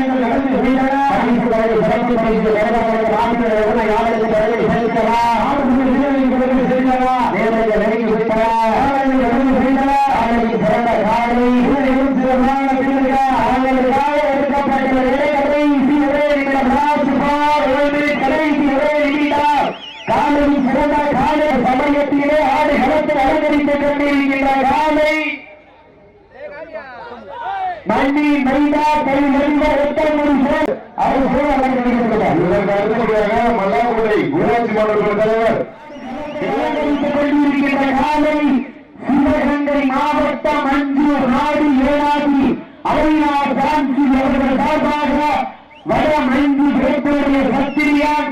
காலங்கள் மைதா கை மனித மல்லாக்குடி ஊராட்சி மன்ற தலைவர் சிவகங்கை மாவட்டம் அஞ்சு நாடு ஏழாதி அவையார் சாந்தி அவர்கள் சார்பாக வட மஞ்சு வேப்பேரிய சத்திரியான்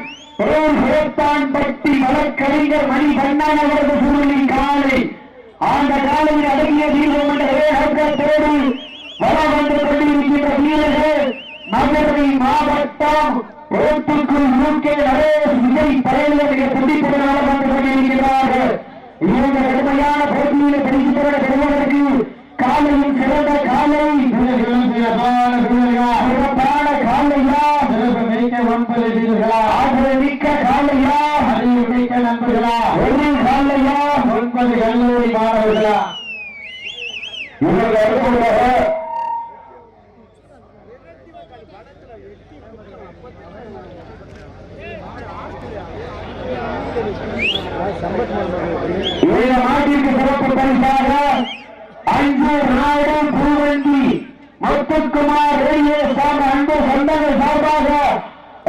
பேர் பட்டி வழக்கறிஞர் மணி கண்ணன் அவரது சூழலின் காலை அந்த காலையில் அடங்கிய தீபம் என்ற வேகத்தோடு வளம் வந்து கொண்டிருக்கின்ற வீரர்கள் மதுரை மாவட்டம் ரோட்டுக்குள் யூகே நரேஷ் விஜய் மிக துடிப்புடனாக வந்து கொண்டிருக்கிறார்கள் இந்த கடுமையான போட்டியில பரிசு பெற பெறுவதற்கு காலையில் சிறந்த காலை. சிறப்பான காலையா? சிறப்பு மிக்க ஒன்பது வீரர்களா, ஆதரவு மிக்க காலையா அறிவு மிக்க நண்பர்களா, ஒரு காலையா ஒன்பது கல்லூரி மாணவர்களா இதற்கு அடுத்தபடியாக இந்த நாட்டிற்கு சிறப்பு பரிசாக அஞ்சூர் நாடு பூவந்தி முத்துக்குமார் ரேடியோ சார்ந்த அன்பு சொந்தங்கள் சார்பாக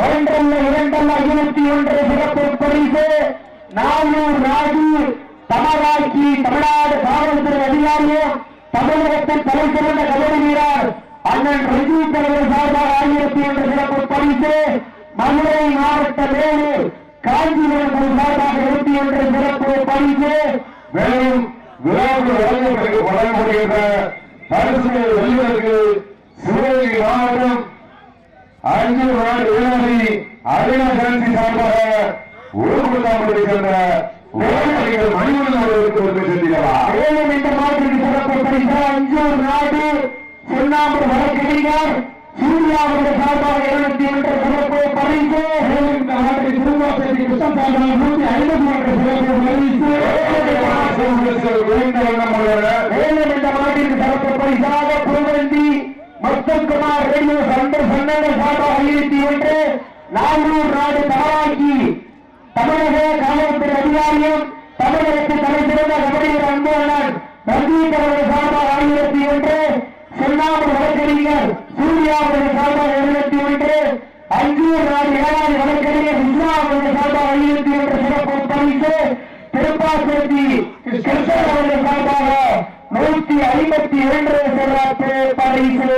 ஒன்றல்ல இரண்டல்ல இருபத்தி ஒன்று சிறப்பு பரிசு நானூர் நாடு தமராக்கி தமிழ்நாடு காவல்துறை தமிழகத்தில் தலை சிறந்த கல்லூரி வீரர் அண்ணன் ரஜினி தலைவர் சார்பாக ஆயிரத்தி ஒன்று சிறப்பு பரிசு மதுரை மாவட்ட வேலு காஞ்சிபுரம் சார்பாக இருபத்தி ஒன்று சிறப்பு பரிசு மேலும் விழாவில் வழங்கப்பட்டு வழங்கப்படுகின்ற பரிசுகளை வெல்வதற்கு சிவகங்கை மாவட்டம் அஞ்சு நாடு வேளாண் அருணா கரன்சி சார்பாக ஊர்வலத்தாமரை சேர்ந்த விவசாயிகள் மணிமணன் அவர்களுக்கு வந்து சென்றீர்களா மேலும் இந்த மாதிரி சிறப்பு பரிசு அஞ்சூர் நாடு சுண்ணாம்பு வழக்கறிஞர் சூர்யா அவர்கள் சார்பாக இருபத்தி ஒன்று சிறப்பு பரிசு. மேலும் இந்த மாதிரி திருவாசகி கிருஷ்ணன் சார்பாக நூற்றி ஐம்பத்தி ஒன்று சிறப்பு பரிசு. மேலும் இந்த மாட்டிற்கு சிறப்பு பரிசாக புகழ்ந்தி மொத்தக்குமார் ரேடியோ சண்டை சன்னங்கள் சார்பாக ஐநூத்தி ஒன்று நானூர் நாடு தலவாக்கி தமிழக காவல்துறை அதிகாரியும் தமிழகத்தின் தலைசிறந்த கபடியர் அன்புடன் ரஞ்சித் அவர்கள் சார்பாக ஆயிரத்தி ஒன்று சுண்ணாம்பு வழக்கறிஞர் சூர்யாவுடைய சார்பாக எழுபத்தி ஒன்று அஞ்சூர் நாடு ஏழாவது வழக்கறிஞர் இஸ்லாமுடைய சார்பாக ஐநூத்தி ஒன்று சிறப்பு பரிசு திருப்பாசேரி கிருஷ்ணன் அவருடைய சார்பாக நூத்தி ஐம்பத்தி இரண்டு சிறப்பு பரிசு.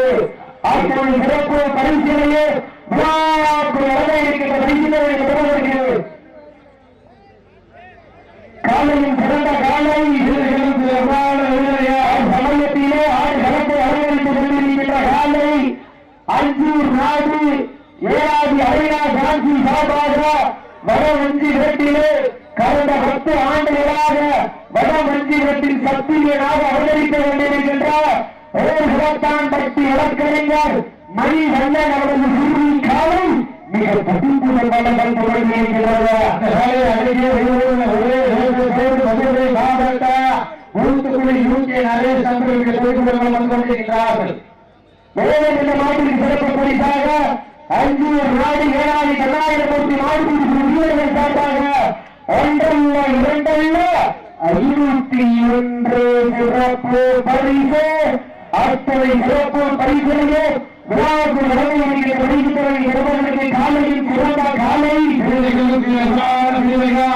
அப்போது சிறப்பு பரிசிலேயே விழாக்கு வர இருக்கின்ற பரிசிலே பெறுவதற்கு காலையில் பிறந்த காலை வீரர்களும் சிறப்பான சமயத்திலே ஆறு அலங்கரித்துக் கொண்டிருக்கின்ற காலை அஞ்சூர் நாடு ஏழாவது அரையா காந்தி சார்பாக வடவஞ்சி வீட்டிலே கடந்த பத்து ஆண்டுகளாக வடவஞ்சி வீட்டில் சத்தியனாக அவதரித்துக் கொண்டிருக்கின்ற ஓர் பட்டி வழக்கறிஞர் மணி வண்ணன் அவரது சிறுமி காலை மிக பதிப்புடன் வளங்கள் தொடங்கியிருக்கிறது அந்த காலை அருகே ஒரே சேர்ந்து மதுரை மாவட்ட ஊத்துக்குடி யூகே நரேஷ் அவர்கள் பேசுபவர்கள் வந்து கொண்டிருக்கிறார்கள் மேலும் இந்த சிறப்பு பரிசாக நாடு ஏழாவது கண்ணாயிரமூர்த்தி மாவட்டத்திற்கு வீரர்கள் சார்பாக ஒன்றல்ல இரண்டல்ல ஐநூத்தி ஒன்று சிறப்பு பரிசு அத்தனை சிறப்பு பரிசுகளே விழாவுக்கு நடந்து பரிசுகளை பெறுவதற்கு காலையில் சிறந்த காலை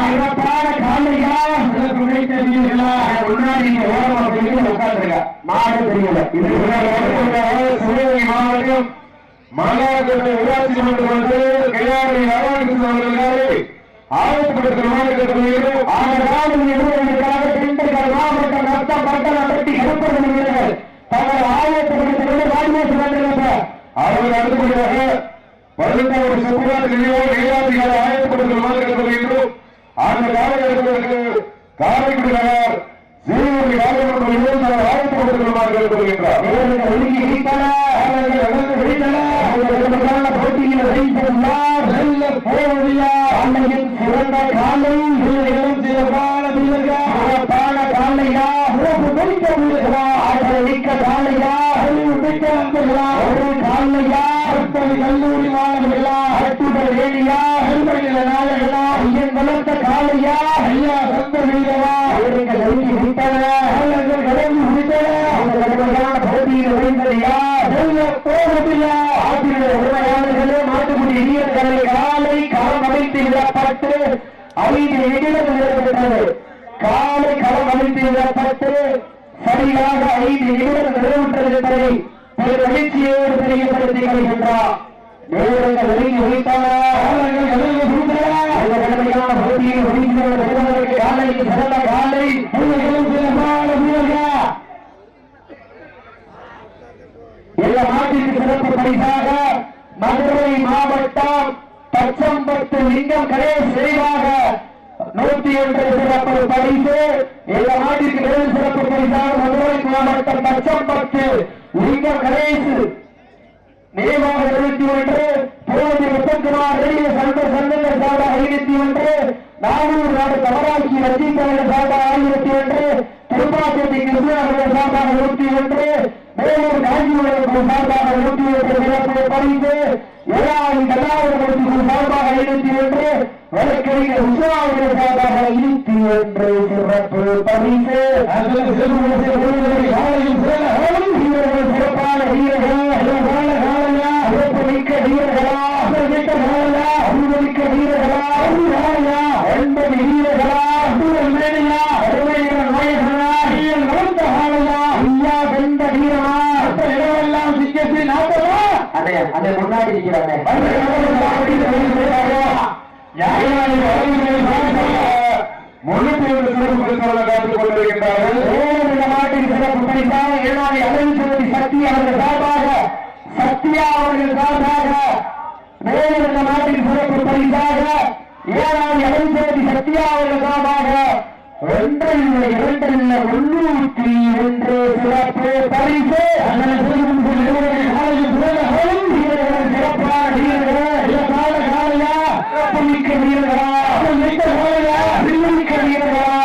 சிறப்பான காலையா சிறப்பு கிடைத்த முன்னாடி நீங்க ஓரமா போய் மாடு தெரியல இது சிவகங்கை மாவட்டம் மல்லாக்கட்டை ஊராட்சி மன்ற வந்து கையாளை ராமகிருஷ்ணன் அவர்களாலே ஆயத்தப்படுத்த மாநிலத்தில் அந்த மாவட்டம் ரத்தம் பட்டணம் பட்டி கருப்பது தங்கள் ஆயத்தப்படுத்திக் ராஜேஷ் அவர்கள் அடுத்தபடியாக பதினெட்டாவது செப்டம்பர் நினைவோடு கையாளிகளை ஆயத்தப்படுத்த மாநிலத்தில் அந்த காலகட்டத்திற்கு காரைக்குடி நகர் சீனியர் ராஜமன்ற விஜயசாமி வாழ்த்து கொடுக்கணுமாறு கேட்டுக்கொள்கின்றார் போட்டியில் வைத்துள்ளார் வெல்ல போவதில்லை. அன்னையின் சிறந்த காலை வீரர்களும் சிறப்பான வீரர்கள் சிறப்பான காலையா சிறப்பு மிக்க வீரர்களா ஆற்றல் மிக்க காலையா அறிவு மிக்க நண்பர்களா ஒரு காலையா அத்தனை கல்லூரி மாணவர்களா அத்துடல் வேலியா அருமையில நாளர்களா ஐயன் வளர்த்த காலையா ஐயா சந்த வீரரா அவர்கள் ஒதுக்கி விட்டன அவர்கள் கடந்து விட்டன அவர்கள் கடுமையான போட்டியில் விளைந்ததையா வெல்ல போவதில்லை ஆற்றிய உரிமையாளர்களே மாட்டுக்குடி வீரர்களை காலை களம் அமைத்து விடப்பட்டு ஐந்து நிமிடம் நிறைவேற்றது காலை களம் அமைத்து விடப்பட்டு சரியாக ஐந்து நிமிடம் நிறைவுற்றது என்பதை பெரும் மகிழ்ச்சியோடு தெரியப்படுத்தி வருகின்றார் மதுரை மாவட்டம் பச்சம்பத்து லிங்கம் கணேஷ் விரைவாக நூத்தி ஒன்று சிறப்பு பரிசு இந்த நாட்டிற்கு சிறப்பு பரிசாக மதுரை மாவட்டம் பச்சம்பத்து லிங்கம் கணேஷ் நினைவாக இருபத்தி ஒன்று திருமதி முத்தகுமார் ரேடியோ சந்த சங்கங்கள் சார்பாக ஐநூத்தி ஒன்று நானூறு நாடு தவறாக்கி ரஜினிகாந்த் சார்பாக ஆயிரத்தி ஒன்று திருப்பாச்சேரி கிருஷ்ணாநகர் சார்பாக நூற்றி ஒன்று மேலூர் காஞ்சிபுரம் சார்பாக நூற்றி ஒன்று சிறப்பு பரிசு ஏழாவது கல்லாவரம் சார்பாக ஐநூத்தி ஒன்று வழக்கறிஞர் உஷாவுடைய சார்பாக இருபத்தி ஒன்று சிறப்பு பரிசு வீரர்கள் சிறப்பான வீரர்கள் சிறப்பான காலையா சிறப்பு மிக்க வீரர்களா மிக்க காலையா அனுபவிக்க வீரர்களா காலையா எண்பது வீரர்களா மேடையா அருமையான நாயகனா நீங்கள் வளர்த்த காலையா ஐயா வெந்த வீரமா இடமெல்லாம் சிங்கத்தில் நாட்டமா அதே அதை முன்னாடி இருக்கிறாங்க முன்னூத்தி ஒன்று சிறப்பு பரிசாக காத்துக் கொண்டிருக்கின்றார்கள் இந்த நாட்டின் சிறப்பு பரிசாக ஏழாவை அலைச்செல்வி சக்தி அவர்கள் சார்பாக சத்யா அவர்கள் சார்பாக மேலும் இந்த நாட்டின் சிறப்பு பரிசாக ஏழாவை அலைச்செல்வி சத்யா அவர்கள் சார்பாக ஒன்றில்லை இரண்டில்லை முன்னூற்றி ஒன்று சிறப்பு பரிசு சிறப்பான வீரர்கள் சிறப்பான காலையா சிறப்பு வீரர்களா மிக்க காலையா மிக்க வீரர்களா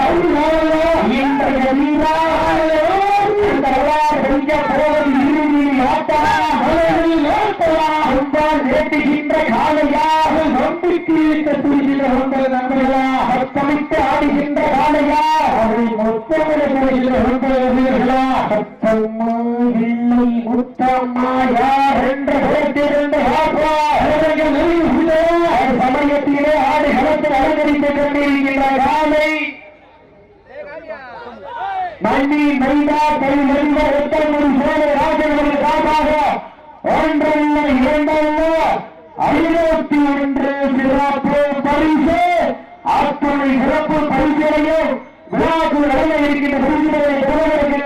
இன்றைய வீரா இந்த வரலாறு செய்ய போவது இறுதியில் ஆட்டமா அன்பால் வேட்டுகின்ற காலையா நம்பிக்கை இந்த ஒன்பது நண்பர்களா சத்தமிட்டு ஆடுகின்ற காலையா அதை மொத்தமிட ஒன்பது வீரர்களா சிறப்பு பரிசு அத்துணை சிறப்பு பரிசுகளையும் விழாக்குள் நடந்த இருக்கின்ற பரிசுகளை பெறுவதற்கு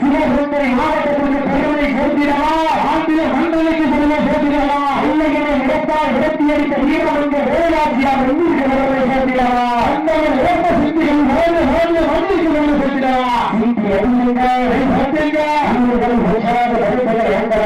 சிவசுந்தரி மாவட்டத்திற்கு பெருமை சேர்த்திடவா ஆந்திர மண்டலுக்கு பெருமை சேர்த்திடவா இல்லையென இடத்தால் விடத்தி அளித்த வீரம் என்ற வேலாட்சியார் வெந்திருக்கு பெருமை சேர்த்திடவா அந்த இறந்த சிந்திகள் வாழ்ந்து வாழ்ந்து மண்ணிற்கு பெருமை சேர்த்திடவா சீட்டி இவர்கள் உற்சாக இவர்களின்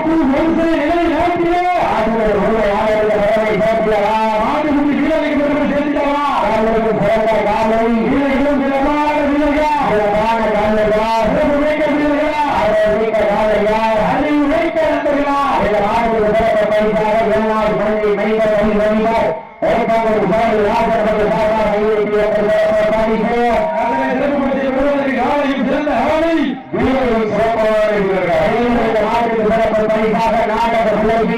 அணியை பரப்புகிறா நிலை ஆடுகள் ஒருவர் ஆடுகிற பெருமை சேர்த்திடவா ஆடுகுடி வீரர்களுக்கு பெருமை சேர்த்திடவா அவர்களுக்கு சிறந்த காலை வீரர்களும் சிறப்பான வீரர்கள் சிறப்பான காலையா மிக்க வீரர்களா அவர்கள் மிக்க காலையா அறிவு வைக்க நண்பர்களா? இந்த நாடுகள் சிறப்பு பரிசாக எல்லார் மண்ணை மைந்த பணி வழிபார் ஏற்பாடு சாலை ராஜர்கள் சாரா கையெழுத்தி சிறப்பு பரிசு அதனை சிறப்புப்படுத்தி விடுவதற்கு காலையும் சிறந்த காலை வீரர்கள் சிறப்பான வீரர்கள் இந்த நாட்டுக்கு சிறப்பு பரிசாக நாடக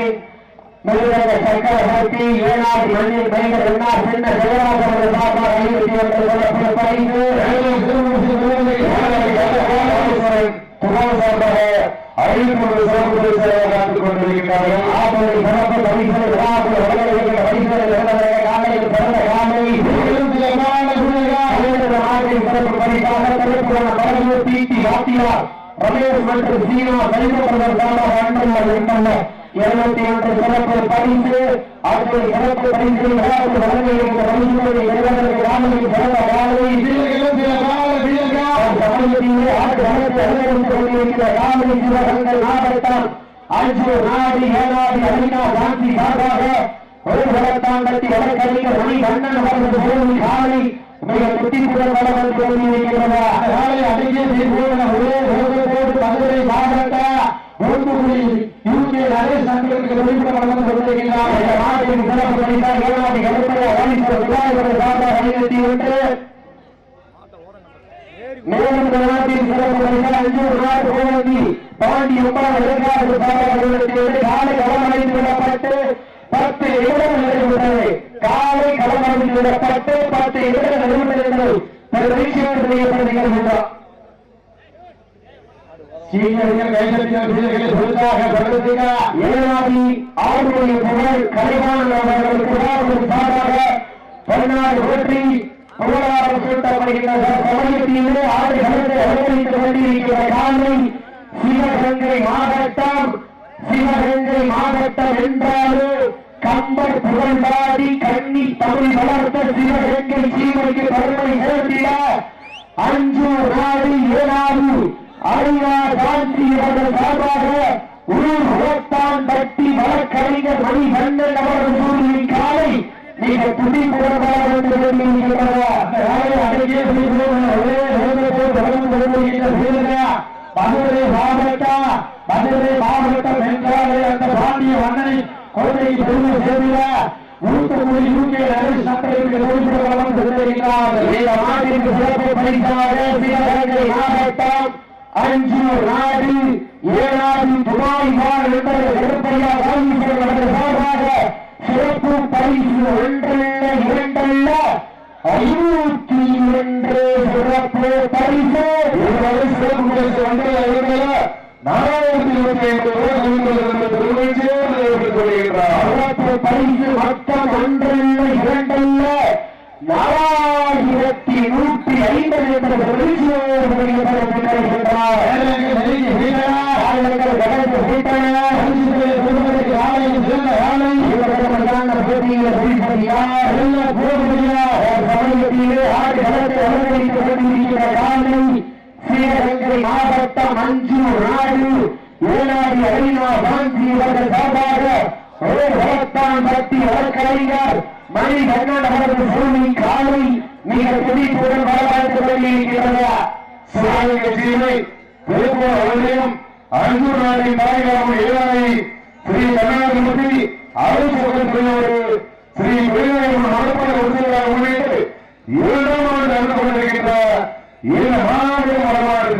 விலகி சக்கரவர்த்தி ஏழாவது மண்ணில் மைந்த ரெண்டா சின்ன சிவராஜர்கள் சார்பாக ஐநூத்தி ஒன்று சிறப்பு பரிசு புகழ் சார்பாக ஐநூறு சிறப்பு காத்துக் சிறப்பு விழாக்குள் பரிசுகளை இழந்தவரை காலையில் பிறந்த காலை சிறப்பு பரிசாக வாத்தியார் ரமேஷ் மற்றும் சீனா சார்பாக எண்ணல்ல இருநூத்தி ஒன்று சிறப்பு பரிசு அடுத்த சிறப்பு பரிசு விளையாட்டு வழங்க இருக்கிற பரிசுகளை பெறுவதற்கு ராமலின் சிறந்த வாழ்வை வீரர்களும் ஆண்டு வளர்த்து அனுமதித்துக் கொண்டிருக்கிற ராமலின் சிவகங்கள் மாவட்டம் அஞ்சு நாடு ஏழாவது அரினா காந்தி சார்பாக ஒரு வளர்த்தாண்டத்தி வழக்கறிஞர் மணி கண்ணன் அவரது பூமி காலை மிக துட்டிப்புடன் வளர்ந்து கொண்டிருக்கிறதா காலை அடங்கிய ஒரே உலகத்தோடு மதுரை மாவட்ட யூகே நரேஷ் அன்பர்களுக்கு வெளிப்பட வழங்க கொண்டிருக்கிறார் இந்த நாட்டின் சிறப்பு பணிக்காக ஏழாவது கருப்பைய வாலிபர் சார்பாக மேலும் நாட்டின் சிறப்பு அஞ்சூர் கோவந்தி பாண்டி சார்பாக காலை களமடைந்து விடப்பட்டு பத்து நிமிடம் நிறைவுள்ளது காலை களமடைந்து விடப்பட்டு பத்து நிமிடம் நிறைவுள்ளது நிகழ்ச்சியோடு சீனியர்கள் கைதட்டிகள் வீரர்களை சொல்லாக தொடர்ந்தீங்க ஏழாதி ஆறுடைய புகழ் கலைவாணன் அவர்களுக்கு ஒரு சார்பாக பதினாறு வெற்றி புகழாரம் சூட்டப்படுகின்ற சமயத்திலே ஆறு கலந்து அனுமதித்துக் கொண்டிருக்கிற காலை சிவகங்கை மாவட்டம் சிவகங்கை மாவட்டம் என்றாலும் கம்பர் புகழ்பாடி கண்ணி தமிழ் வளர்த்த சிவகங்கை சீமைக்கு பெருமை சேர்த்திட அஞ்சு நாடு ஏழாவது அரியா சாந்தி அவர்கள் சார்பாக ஊர் ஓட்டான் பட்டி வழக்கறிஞர் மணி கண்ணன் அவரது சூரியன் காலை மிக துடிப்புடன் மதுரை மாவட்டம் மதுரை மாவட்டம் என்றாலே அந்த பாண்டிய மன்னனை கொள்கை பெருமை சேர்ந்த ஊத்துக்குடி யூகே மாவட்டம் அஞ்சு நாடு ஏழாவது துபாய் வாழ் என்பது திருப்பையா சார்பாக சிறப்பு பரிசு ஒன்றல்ல இரண்டல்ல ஐநூத்தி இரண்டு சிறப்பு பரிசு. ஒரு சிறப்பு பரிசு வந்தது அவர்கள நாலாயிரத்தி இருபத்தி ஐந்து ரூபாய் சிறப்பு பரிசு மொத்தம் ஒன்றல்ல இரண்டல்ல. நாலாயிரத்தி மாவட்டம் மஞ்சூர் நாடு ஏழாடி அரினா காந்தி இவர்கள் சார்பாக பட்டி வழக்கறிஞர் மணி கண்ணன் அவரது பூமி காலை மிக துடிப்புடன் வரலாற்றுக் கொண்டிருக்கிறது சிவாஜி கட்சியிலே திருப்பூர் அவர்களையும் அஞ்சூர் நாட்டின் மாநிலம் இளைஞரை ஸ்ரீ கருணாதிபதி அரசு ஸ்ரீ பெருமையும் மனப்பட உறுதியாக உள்ளிட்டு இரண்டாம் ஆண்டு நடந்து கொண்டிருக்கின்ற இந்த மாநாடு வரலாறு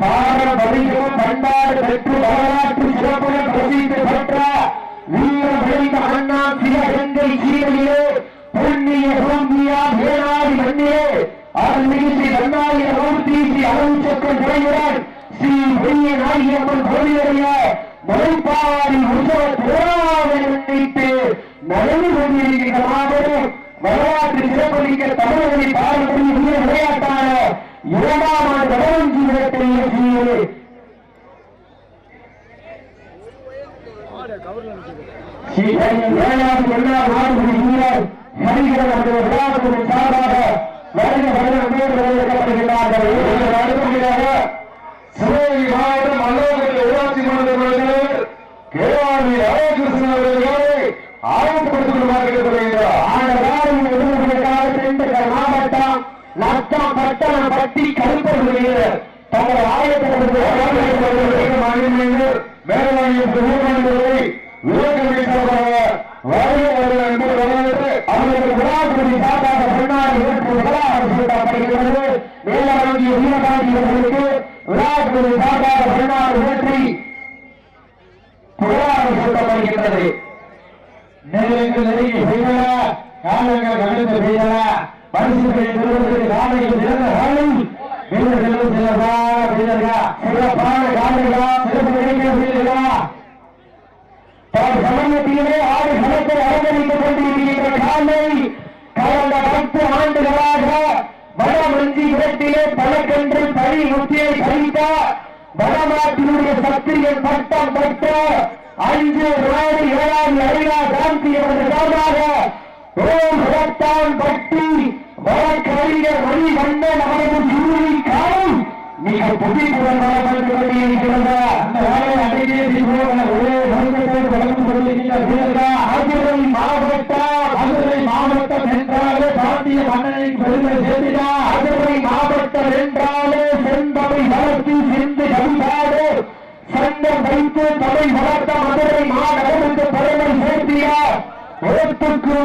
பாரம்பரியம் பண்பாடு பெற்று வரலாற்று சிறப்பு வீர விளைந்த அண்ணா சிவகங்கை சீரையிலே புண்ணிய பூமியா வேளாண் மண்ணிலே அருள்மிகு ஸ்ரீ கண்ணாயிர மூர்த்தி ஸ்ரீ அருள்சக்கர் துறையுடன் ஸ்ரீ பெரிய நாயகம்மன் கோவிலுடைய முளைப்பாரி உற்சவ திருவிழாவை முன்னிட்டு நடந்து கொண்டிருக்கின்ற மாபெரும் வரலாற்று சிறப்புமிக்க தமிழர்களின் பாரம்பரிய வீர விளையாட்டான இரண்டாம் ஆண்டு வடவஞ்சி ஏழாவது எல்லா நாடுகளின் வீரர் ஹரிகரன் அவர்கள் விழாவுக்கு சார்பாக வருக வருக சிவகங்கை மாவட்டம் அலோகத்தில் ஊராட்சி மன்ற தலைவர் கேஆர்வி ராமகிருஷ்ணன் அவர்களை ஆயத்தப்படுத்துமாறு கேட்டுக்கொள்கிறார் மாவட்டம் லட்சம் பட்டணம் பட்டி கருப்பர்கள் தங்கள் ஆயத்தப்படுத்த மேலாண்மையின் ஊர்வலங்களை விவேகம் பேசுவதாக வருகை வருகிற என்பது வரலாறு அவர்களுக்கு விழாக்குடி சார்பாக முன்னாடி இருக்கு விழாவில் சூட்டப்படுகிறது மேலவங்கிய வீரபாண்டி அவர்களுக்கு விழாக்குடி சார்பாக முன்னாடி வெற்றி புகழாரம் சூட்டப்படுகின்றது நெருங்கி நெருங்கி செய்தல காலங்கள் கணித்து செய்தல பரிசுகளை பெறுவதற்கு காலையில் சிறந்த காலை வீரர்களும் சிறப்பான வீரர்களா சிறப்பான காலையா சிறப்பு நிகழ்ச்சிகள் வீரர்களா தன் சமயத்திலே ஆறு களத்தை அலங்கரித்துக் கொண்டிருக்கின்ற காலை கடந்த பத்து ஆண்டுகளாக வடமஞ்சி இடத்திலே பல கன்று பழி முத்தியை கழித்த வடநாட்டினுடைய சத்திரியன் பட்டம் பெற்ற அஞ்சு நாடு ஏழாம் ஐநா காந்தி அவர்கள் சார்பாக ஓம் ரத்தான் பட்டி வழக்கறிஞர் மணி வண்ணன் அவரது சூழலி காலம் மிக புதிப்புடன் வளர்ந்து கொண்டிருக்கிறது அந்த வேலையை அடங்கிய தீபோதன ஒரே நோக்கத்தோடு வளர்ந்து கொண்டிருக்கின்ற வீரர்கள் மதுரை மதுரை மாவட்டம் என்றாலே பாண்டிய மன்னனை பெருமை சேர்த்தினார் மதுரை மாவட்டம் என்றாலே செந்தமை வளர்த்து சிந்து கவிதாடு சங்கம் வைத்து வளர்த்த மதுரை மாநகருக்கு பெருமை உழைப்புக்கு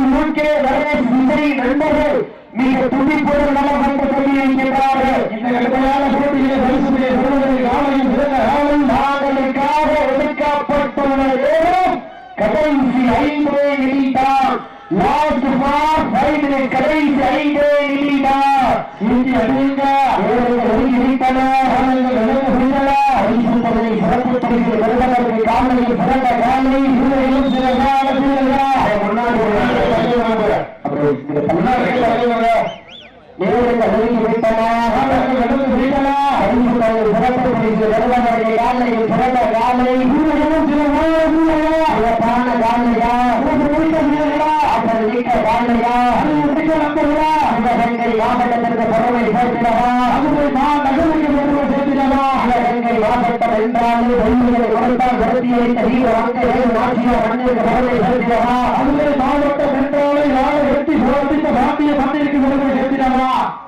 நண்பர்கள் மிக துடிப்புடன் நலம் வந்து கொண்டிருக்கிறார்கள் இந்த கடுமையான போட்டியிலே பரிசு பெறுவதற்கு காலையும் சிறந்த நாங்களுக்காக கடைசி ஐந்தே நிமிடம். லாஸ்ட் ஃபார் கடைசி இழந்து விடுதல பரிசு தொகை சிறப்பு பரிசு பெறுவதற்கு காலையில் சிறந்த காலை வீரர்களும் சில கால வீரர்கள் முன்னாடி ஒரு நாள் தலைவர் அப்புறம் இந்த முன்னாடி தமிழ்நாடு தலைவர்கள் நேரங்கள் நெருங்கி விட்டன காலையில் இழந்து விடுதல பரிசு தொகை சிறப்பு பரிசு பெறுவதற்கு காலை சிறப்பான காலையா முடித்த வீரர்களா காலையா முடிக்க நம்பர்களா மாவட்டத்திற்கு பெருமை சேர்க்கிறவா மதுரை மா நகருக்கு பெருமை சேர்த்திடவா சிவகங்கை மாவட்டம் என்றாலே வெள்ளியை கொடுத்தால் விருத்தியளித்த வீர வங்கை நாட்டிய மண்ணிற்கு பெருமை சேர்க்கிறவா மதுரை மாவட்டம் என்றாலே யாரை வெட்டி மண்ணிற்கு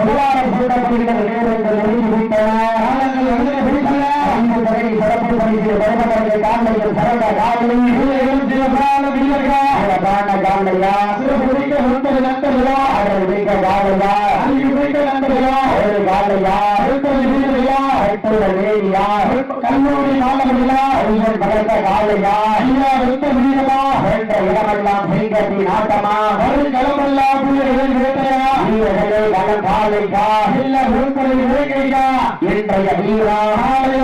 ஐந்து தடவை சிறப்பு பரிசு வருவதற்கு காலையில் சிறந்த வீரர்கள் அழகான காலையா சிறப்பு பிடிக்க ஒன்பது நண்பர்களா? அதனை மிக்க காலையா அஞ்சு பிடிக்க நண்பர்களா? ஒரு காலையா வீரர்களா எட்டுள்ள வேலியா கல்லூரி மாணவர்களா ஐயன் பலத்த காலையா ஐயா வெட்ட வீரமா என்ற இடமெல்லாம் சிங்கத்தின் ஆட்டமா இன்றைய வீரா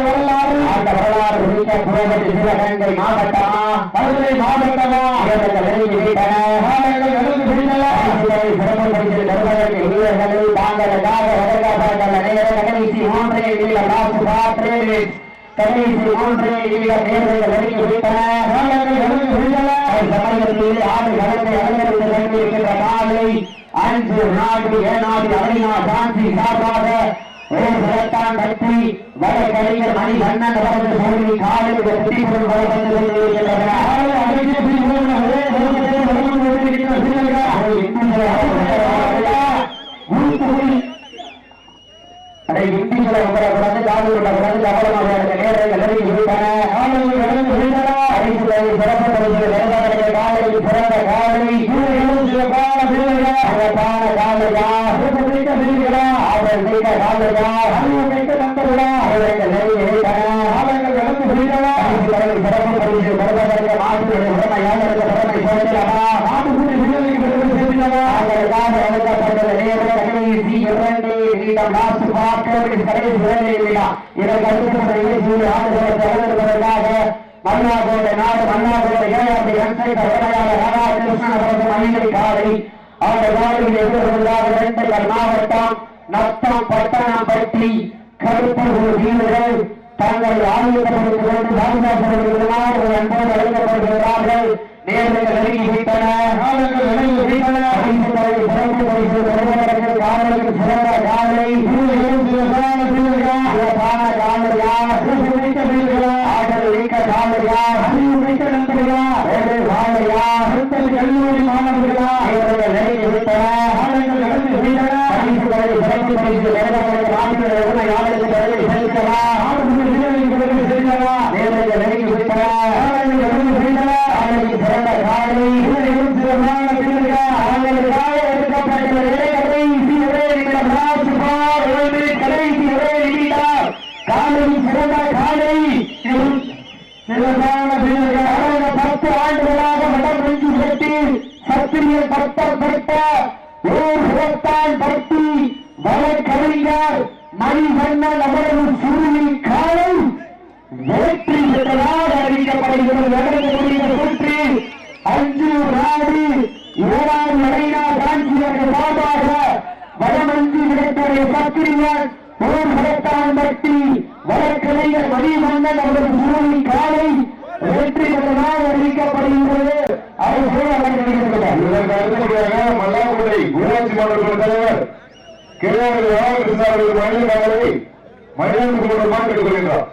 வரலாறு. அந்த வரலாறு குறித்த புரோகதி சிவகங்கை மாவட்டமா மதுரை மாவட்டமா இவர்கள் விட்டன? தாங்களுக்காக வழங்கப்பட்ட கடைசி கடைசி மூன்றே வீரர் நேர்கள் நெருங்கி நடந்து சமயத்தில் ஆறு காலை அஞ்சு நாடு ஏனாடு அரினா சாந்தி சார்பாக ஓர் கட்டி வட கலைஞர் மணி கண்ணன் அவரது சொல்லி காலையில் வெற்றிபுரம் வளர்ந்து வீரர்கள் அதை இன்னும் அதை காவல் உள்ள நடந்து பிடித்தன பரிசுகளை சிறப்பு பரிசுகள் வருவதற்கு காலையில் பிறந்த காலை வீரர்களும் சில கால வீரர்கள் சிறப்பான காலையா? சிறப்பு பிடிக்க வீரர்களா அவர் நீக்க காலையா? அறிவு மிக்க நண்பர்களா அவர்கள் நெருங்கி விட்டன காலங்கள் நடந்து பிடித்தன பரிசுகளை சிறப்பு பரிசு வருவதற்கு லாஸ்ட் பார்க்க கடைசி இரண்டு நிமிடம் இதற்கு அடுத்த இறுதி ஆண்டுகளை திறந்திருப்பதற்காக மன்னார்கோட்டை நாடு மன்னார்கோட்டை ஏழாவது வெங்கட ராதா கிருஷ்ணன் அவரது காலை மாவட்டம் நத்தம் கருப்பூர் வீரர்கள் தங்கள் ஆயுதப்படுத்திக் கொண்டு பாதுகாப்புடன் அன்போடு அழைக்கப்படுகிறார்கள். நேர்கள் நெருங்கி விட்டன காலங்கள் நடந்து பிடித்தன சிறப்பு பரிசு பெறுவதற்கு காலையில் சிறந்த காலை வீரர்களும் சில கால வீரர்கள் சிறப்பான காலையா சிறப்பு மிக்க வீரர்களா ஆடல் நீக்க காலையா அறிவு மிக்க நண்பர்களா வேறு காலையா அடுத்தது கல்லூரி மாணவர்களா இவர்கள் நெருங்கி விட்டன காலங்கள் நடந்து பிடித்தன பரிசுகளை சிறப்பு பரிசு பெறுவதற்கு நாட்டினுடைய உண்மையாளருக்கு பெருமை செலுத்தலாம் நாட்டுக்குடி வீரர்களுக்கு பெருமை சேர்த்தினவா நேர்கள் நெருங்கி விட்டன காலங்கள் நடந்து பிடித்தன காலையில் சிறந்த காலை வீரர்களும் சில கால வீரர்கள் அவர்களுக்காக எடுக்கப்பட்ட கடைசி ஒரே நிமிடம் லாஸ்ட் பார் ஒரு கடைசி ஒரே நிமிடம் காலையில் சிறந்த காலை சில கால வீரர்கள் கடந்த பத்து ஆண்டுகளாக மடம் நெஞ்சு கட்டி சத்திரிய பட்டப்பட்ட ஓர் சிறத்தான் பட்டி வழக்கறிஞர் மணிவண்ணன் அவரது சுருளி காலை வெற்றி பெற்றதாக அறிவிக்கப்படுகிறது. நடந்து சுற்றி அஞ்சு நாடு ஏழாம் நடைனா காஞ்சியர்கள் சார்பாக வடமஞ்சி விடக்கூடிய சத்திரியன் ஊர் பட்டி வழக்கறிஞர் மணிவண்ணன் அவரது சுருளி காலை வெற்றி பெற்றதாக அறிவிக்கப்படுகிறது. அவர்கள் அவர்கள் அறிவிக்கப்பட்டார் இதற்கு அடுத்தபடியாக மல்லாக்குடி ஊராட்சி மன்ற தலைவர் கேரள ராமகிருஷ்ண அவர்கள் மனித காவலை மனிதனுக்கு மாற்றிக் கொள்கின்றார்.